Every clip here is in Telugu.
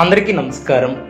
అందరికీ నమస్కారం.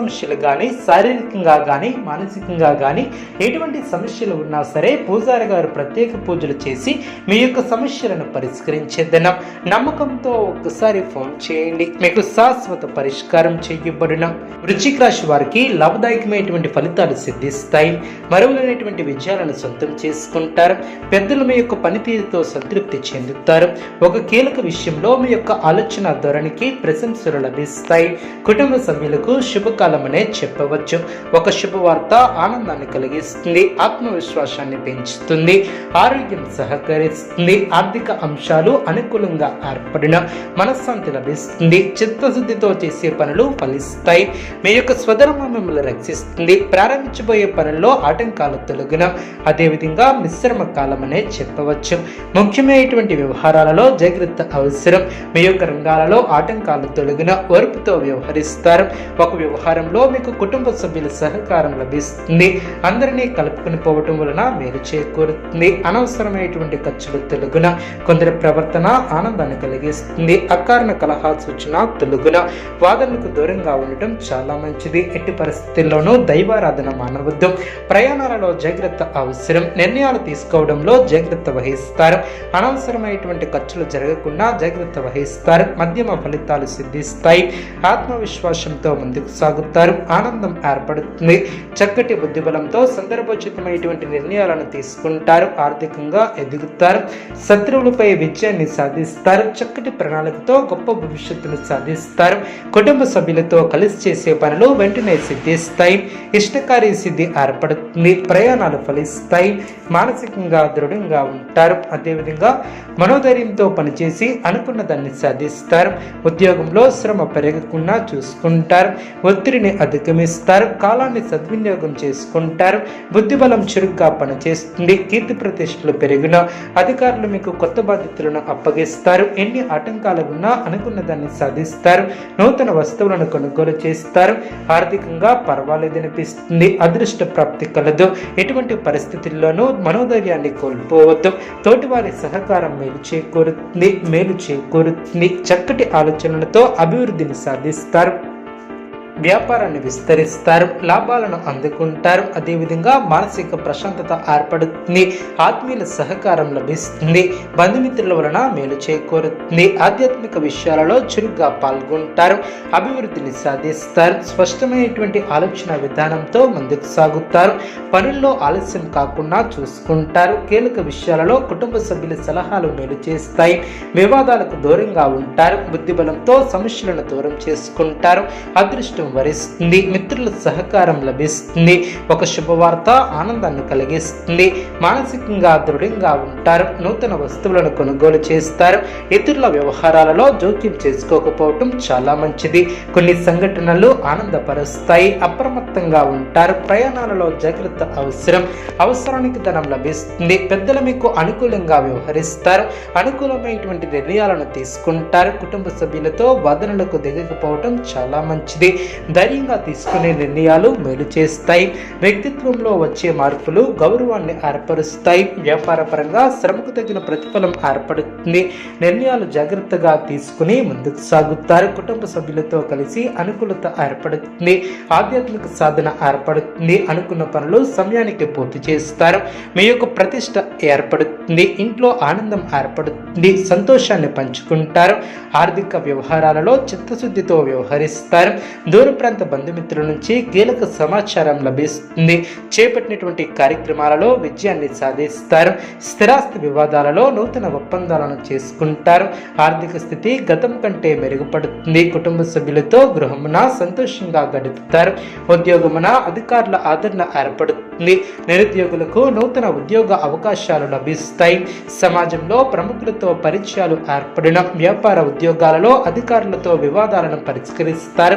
సమస్యలు కానీ శారీరకంగా కానీ మానసికంగా కానీ ఎటువంటి సమస్యలు ఉన్నా సరే పూజారి గారు ప్రత్యేక పూజలు చేసి మీ యొక్క సమస్యలను పరిష్కరించేద్దనం నమ్మకంతో ఒక్కసారి ఫోన్ చేయండి. మీకు శాశ్వత పరిష్కారం చేయబడిన. వృశ్చిక రాశి వారికి లాభదాయకమైనటువంటి ఫలితాలు సిద్ధిస్తాయి. మరువులైనటువంటి విజయాలను సొంతం చేసుకుంటారు. పెద్దలు మీ యొక్క పనితీరుతో సంతృప్తి చెందుతారు. ఒక కీలక విషయంలో మీ యొక్క ఆలోచన ధోరణికి ప్రశంసలు లభిస్తాయి. కుటుంబ సభ్యులకు కాలమనే చెప్పవచ్చు. ఒక శుభవార్త ఆనందాన్ని కలిగిస్తుంది ఆత్మవిశ్వాసాన్ని పెంచుతుంది ఆరోగ్యం సహకరిస్తుంది ఆర్థిక అంశాలు అనుకూలంగా ఏర్పడిన మనశ్శాంతి లభిస్తుంది చిత్తశుద్ధితో చేసే పనులు ఫలిస్తాయి. మీ యొక్క స్వధర్మం మిమ్మల్ని రక్షిస్తుంది. ప్రారంభించబోయే పనుల్లో ఆటంకాలు తొలగిన అదేవిధంగా మిశ్రమ కాలం అనే చెప్పవచ్చు. ముఖ్యమైనటువంటి వ్యవహారాలలో జాగ్రత్త అవసరం. మీ యొక్క రంగాలలో ఆటంకాలు తొలగిన ఓర్పుతో వ్యవహరిస్తారు. ఒక వ్యవహారంలో మీకు కుటుంబ సభ్యుల సహకారం లభిస్తుంది. అందరినీ కలుపుకుని పోవటం వలన మేలు చేకూరుతుంది. అనవసరమైనటువంటి ఖర్చులు తొలగున కొందరి ప్రవర్తన ఆనందాన్ని కలిగిస్తుంది. అకారణ కలహ సూచన తొలగున. వాదనలకు దూరంగా ఉండటం చాలా మంచిది. ఎట్టి పరిస్థితుల్లోనూ దైవారాధన మానవద్దు. ప్రయాణాలలో జాగ్రత్త అవసరం. నిర్ణయాలు తీసుకోవడంలో జాగ్రత్త వహిస్తారు. అనవసరమైనటువంటి ఖర్చులు జరగకుండా జాగ్రత్త వహిస్తారు. మధ్యమ ఫలితాలు సిద్ధిస్తాయి. ఆత్మవిశ్వాసంతో ముందుకు సాగుతారు. ఆనందం ఏర్పడుతుంది. చక్కటి బుద్ధిబలంతో సందర్భోచితమైనటువంటి నిర్ణయాలను తీసుకుంటారు. ఆర్థికంగా ఎదుగుతారు. శత్రువులపై విజయాన్ని సాధిస్తారు. చక్కటి ప్రణాళికతో గొప్ప భవిష్యత్తును సాధిస్తారు. కుటుంబ సభ్యులతో కలిసి చేసే పనులు వెంటనే సిద్ధిస్తాయి. ఇష్టకారి సిద్ధి ఏర్పడుతుంది. ప్రయాణాలు ఫలిస్తాయి. మానసికంగా దృఢంగా ఉంటారు. అదేవిధంగా మనోధైర్యంతో పనిచేసి అనుకున్న దాన్ని సాధిస్తారు. ఉద్యోగంలో శ్రమ పెరగకుండా చూసుకుంటారు. ఒత్తిడి ఒత్తిడిని అధిగమిస్తారు కాలాన్ని సద్వినియోగం చేసుకుంటారు బుద్ధిబలం చురుగ్గా పనిచేస్తుంది కీర్తి ప్రతిష్టలు పెరిగిన అధికారులు మీకు కొత్త బాధ్యతలను అప్పగిస్తారు ఎన్ని ఆటంకాలు ఉన్నా అనుకున్న దాన్ని సాధిస్తారు నూతన వస్తువులను కొనుగోలు చేస్తారు ఆర్థికంగా పర్వాలేదనిపిస్తుంది అదృష్ట ప్రాప్తి కలదు ఎటువంటి పరిస్థితుల్లోనూ మనోధైర్యాన్ని కోల్పోవద్దు తోటివారి సహకారం మేలు చేకూరుతుంది మేలు చేకూరుతుంది చక్కటి ఆలోచనలతో అభివృద్ధిని సాధిస్తారు. వ్యాపారాన్ని విస్తరిస్తారు లాభాలను అందుకుంటారు. అదేవిధంగా మానసిక ప్రశాంతత ఏర్పడుతుంది ఆత్మీయుల సహకారం లభిస్తుంది బంధుమిత్రుల వలన మేలు చేకూరుతుంది. ఆధ్యాత్మిక విషయాలలో చురుగ్గా పాల్గొంటారు అభివృద్ధిని సాధిస్తారు. స్పష్టమైనటువంటి ఆలోచన విధానంతో ముందుకు సాగుతారు పనుల్లో ఆలస్యం కాకుండా చూసుకుంటారు. కీలక విషయాలలో కుటుంబ సభ్యుల సలహాలు మేలు చేస్తాయి వివాదాలకు దూరంగా ఉంటారు బుద్ధిబలంతో సమస్యలను దూరం చేసుకుంటారు అదృష్టం వరిస్తుంది మిత్రుల సహకారం లభిస్తుంది ఒక శుభవార్త ఆనందాన్ని కలిగిస్తుంది మానసికంగా దృఢంగా ఉంటారు నూతన వస్తువులను కొనుగోలు చేస్తారు ఇతరుల వ్యవహారాలలో జోక్యం చేసుకోకపోవటం చాలా మంచిది. కొన్ని సంఘటనలు ఆనందపరుస్తాయి అప్రమత్తంగా ఉంటారు ప్రయాణాలలో జాగ్రత్త అవసరం అవసరానికి ధనం లభిస్తుంది పెద్దలు మీకు అనుకూలంగా వ్యవహరిస్తారు అనుకూలమైనటువంటి నిర్ణయాలను తీసుకుంటారు కుటుంబ సభ్యులతో వాదనలకు దిగకపోవటం చాలా మంచిది. ధైర్యంగా తీసుకునే నిర్ణయాలు మేలు చేస్తాయి. వ్యక్తిత్వంలో వచ్చే మార్పులు గౌరవాన్ని ఏర్పరుస్తాయి. వ్యాపార పరంగా శ్రమకు తగిన ప్రతిఫలం ఏర్పడుతుంది. నిర్ణయాలు జాగ్రత్తగా తీసుకుని ముందుకు సాగుతారు. కుటుంబ సభ్యులతో కలిసి అనుకూలత ఏర్పడుతుంది. ఆధ్యాత్మిక సాధన ఏర్పడుతుంది. అనుకున్న పనులు సమయానికి పూర్తి చేస్తారు. మీ యొక్క ప్రతిష్ట ఏర్పడుతుంది. ఇంట్లో ఆనందం ఏర్పడుతుంది. సంతోషాన్ని పంచుకుంటారు. ఆర్థిక వ్యవహారాలలో చిత్తశుద్ధితో వ్యవహరిస్తారు. దూర ప్రాంత బంధుమిత్రుల నుంచి కీలక సమాచారం లభిస్తుంది. చేపట్టినటువంటి కార్యక్రమాలలో విజయాన్ని సాధిస్తారు. స్థిరాస్తి వివాదాలలో నూతన ఒప్పందాలను చేసుకుంటారు. ఆర్థిక స్థితి గతం కంటే మెరుగుపడుతుంది. కుటుంబ సభ్యులతో గృహమున సంతోషంగా గడుపుతారు. ఉద్యోగమున అధికారుల ఆదరణ ఏర్పడుతుంది. నిరుద్యోగులకు నూతన ఉద్యోగ అవకాశాలు లభిస్తాయి. సమాజంలో ప్రముఖులతో పరిచయాలు ఏర్పడిన వ్యాపార ఉద్యోగాలలో అధికారులతో వివాదాలను పరిష్కరిస్తారు.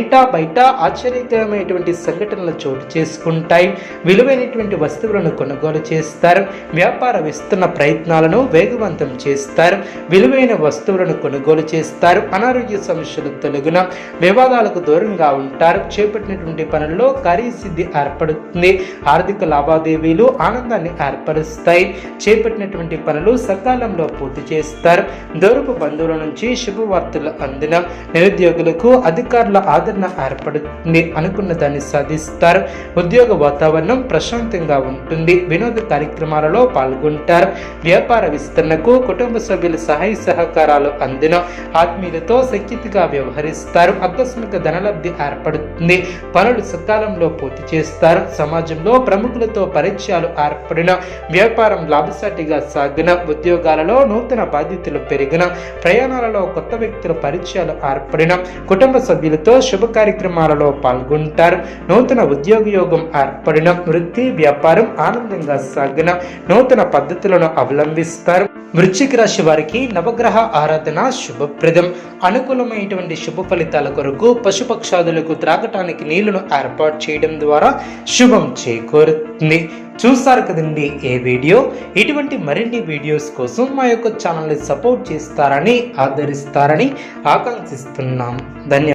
ఇంట బయట ఆశ్చర్యకరమైనటువంటి సంఘటనలు చోటు చేసుకుంటాయి. విలువైనటువంటి వస్తువులను కొనుగోలు చేస్తారు. వ్యాపార విస్తరణ ప్రయత్నాలను వేగవంతం చేస్తారు. విలువైన వస్తువులను కొనుగోలు చేస్తారు. అనారోగ్య సమస్యలు తొలగిన వివాదాలకు దూరంగా ఉంటారు. చేపట్టినటువంటి పనుల్లో కార్యసిద్ధి ఏర్పడుతుంది. ఆర్థిక లావాదేవీలు ఆనందాన్ని ఏర్పరుస్తాయి. చేపట్టినటువంటి పనులు సకాలంలో పూర్తి చేస్తారు. దూరపు బంధువుల నుంచి శుభవార్తలు అందిన నిరుద్యోగులకు అధికారుల ఆదరణ ఏర్పడుతుంది అనుకున్న దాన్ని సాధిస్తారు. ఉద్యోగ వాతావరణం ప్రశాంతంగా ఉంటుంది. వినోద కార్యక్రమాలలో పాల్గొంటారు. వ్యాపార విస్తరణకు కుటుంబ సభ్యుల సహాయ సహకారాలు అందిన. ఆత్మీయులతో సఖ్యతగా వ్యవహరిస్తారు. ఆకస్మిక ధనలబ్ధి ఏర్పడుతుంది. పనులు సకాలంలో పూర్తి చేస్తారు. సమాజంలో ప్రముఖులతో పరిచయాలు ఏర్పడిన. వ్యాపారం లాభసాటిగా సాగిన. ఉద్యోగాలలో నూతన బాధ్యతలు పెరిగిన. ప్రయాణాలలో కొత్త వ్యక్తుల పరిచయాలు ఏర్పడిన. కుటుంబ సభ్యులతో శుభ కార్యక్రమాలలో పాల్గొంటారు. నూతన ఉద్యోగ యోగం ఏర్పడిన వృత్తి వ్యాపారం ఆనందంగా సాగిన నూతన పద్ధతులను అవలంబిస్తారు. వృశ్చిక రాశి వారికి నవగ్రహ ఆరాధన శుభప్రదం. అనుకూలమైనటువంటి శుభ ఫలితాల కొరకు పశుపక్షాదులకు త్రాగటానికి నీళ్ళను ఏర్పాటు చేయడం ద్వారా శుభం చేకూరుతుంది. చూస్తారు కదండి ఏ వీడియో? ఇటువంటి మరిన్ని వీడియోస్ కోసం మా యొక్క ఛానల్ని సపోర్ట్ చేస్తారని ఆదరిస్తారని ఆకాంక్షిస్తున్నాం. ధన్యవాదాలు